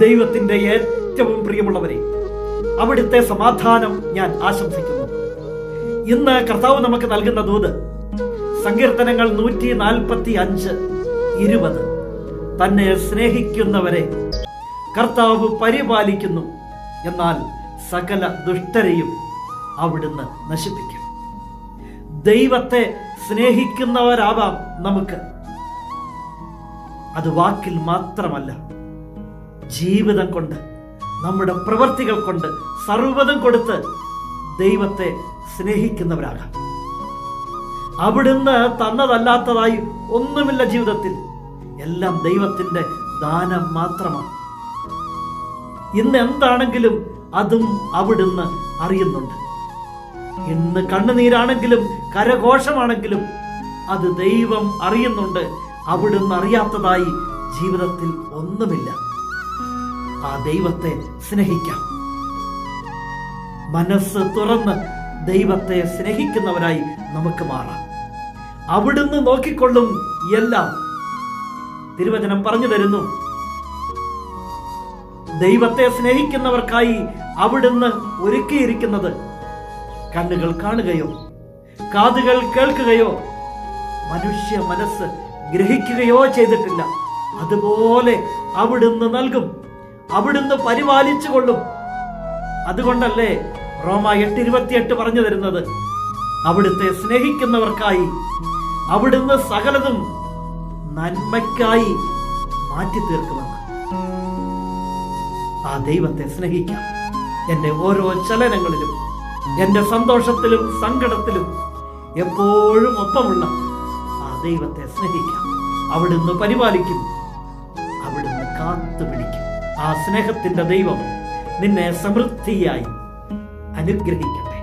ദൈവത്തിന്റെ ഏറ്റവും പ്രിയമുള്ളവരെ അവിടുത്തെ സമാധാനം ഞാൻ ആശംസിക്കുന്നു. ഇന്ന് കർത്താവ് നമുക്ക് നൽകുന്ന ദൂത് സങ്കീർത്തനങ്ങൾ നൂറ്റി നാൽപ്പത്തി അഞ്ച് ഇരുപത്. തന്നെ സ്നേഹിക്കുന്നവരെ കർത്താവ് പരിപാലിക്കുന്നു എന്നാൽ സകല ദുഷ്ടരെയും അവിടുന്ന് നശിപ്പിക്കും. ദൈവത്തെ സ്നേഹിക്കുന്നവരാവാം നമുക്ക്. അത് വാക്കിൽ മാത്രമല്ല ജീവിതം കൊണ്ട് നമ്മുടെ പ്രവൃത്തികൾ കൊണ്ട് സർവതും കൊടുത്ത് ദൈവത്തെ സ്നേഹിക്കുന്നവരാകാം. അവിടുന്ന് തന്നതല്ലാത്തതായി ഒന്നുമില്ല ജീവിതത്തിൽ. എല്ലാം ദൈവത്തിന്റെ ദാനം മാത്രമാണ്. ഇന്ന് എന്താണെങ്കിലും അതും അവിടുന്ന് അറിയുന്നുണ്ട്. ഇന്ന് കണ്ണുനീരാണെങ്കിലും കരഘോഷമാണെങ്കിലും അത് ദൈവം അറിയുന്നുണ്ട്. അവിടുന്ന് അറിയാത്തതായി ജീവിതത്തിൽ ഒന്നുമില്ല. ആ ദൈവത്തെ സ്നേഹിക്കാം. മനസ്സ് തുറന്ന് ദൈവത്തെ സ്നേഹിക്കുന്നവരായി നമുക്ക് മാറാം. അവിടുന്ന് നോക്കിക്കൊള്ളും എല്ലാം. തിരുവചനം പറഞ്ഞു തരുന്നു. ദൈവത്തെ സ്നേഹിക്കുന്നവർക്കായി അവിടുന്ന് ഒരുക്കിയിരിക്കുന്നത് കണ്ണുകൾ കാണുകയോ കാതുകൾ കേൾക്കുകയോ മനുഷ്യ മനസ്സ് ഗ്രഹിക്കുകയോ ചെയ്തിട്ടില്ല. അതുപോലെ അവിടുന്ന് നൽകും. അവിടുന്ന് പരിപാലിച്ചു കൊള്ളും അതുകൊണ്ടല്ലേ റോമ എട്ട് ഇരുപത്തിയെട്ട് പറഞ്ഞു തരുന്നത്? അവിടുത്തെ സ്നേഹിക്കുന്നവർക്കായി അവിടുന്ന് സകലതും നന്മയ്ക്കായി മാറ്റി തീർക്കുമെന്ന് ആ ദൈവത്തെ സ്നേഹിക്കാം. എന്റെ ഓരോ ചലനങ്ങളിലും എന്റെ സന്തോഷത്തിലും സങ്കടത്തിലും എപ്പോഴും ഒപ്പമുള്ള ആ ദൈവത്തെ സ്നേഹിക്കാം. അവിടുന്ന് പരിപാലിക്കും അവിടുന്ന് കാത്തുപിടിക്കും. ആ സ്നേഹത്തിന്റെ ദൈവം നിന്നെ സമൃദ്ധിയായി അനുഗ്രഹിക്കട്ടെ.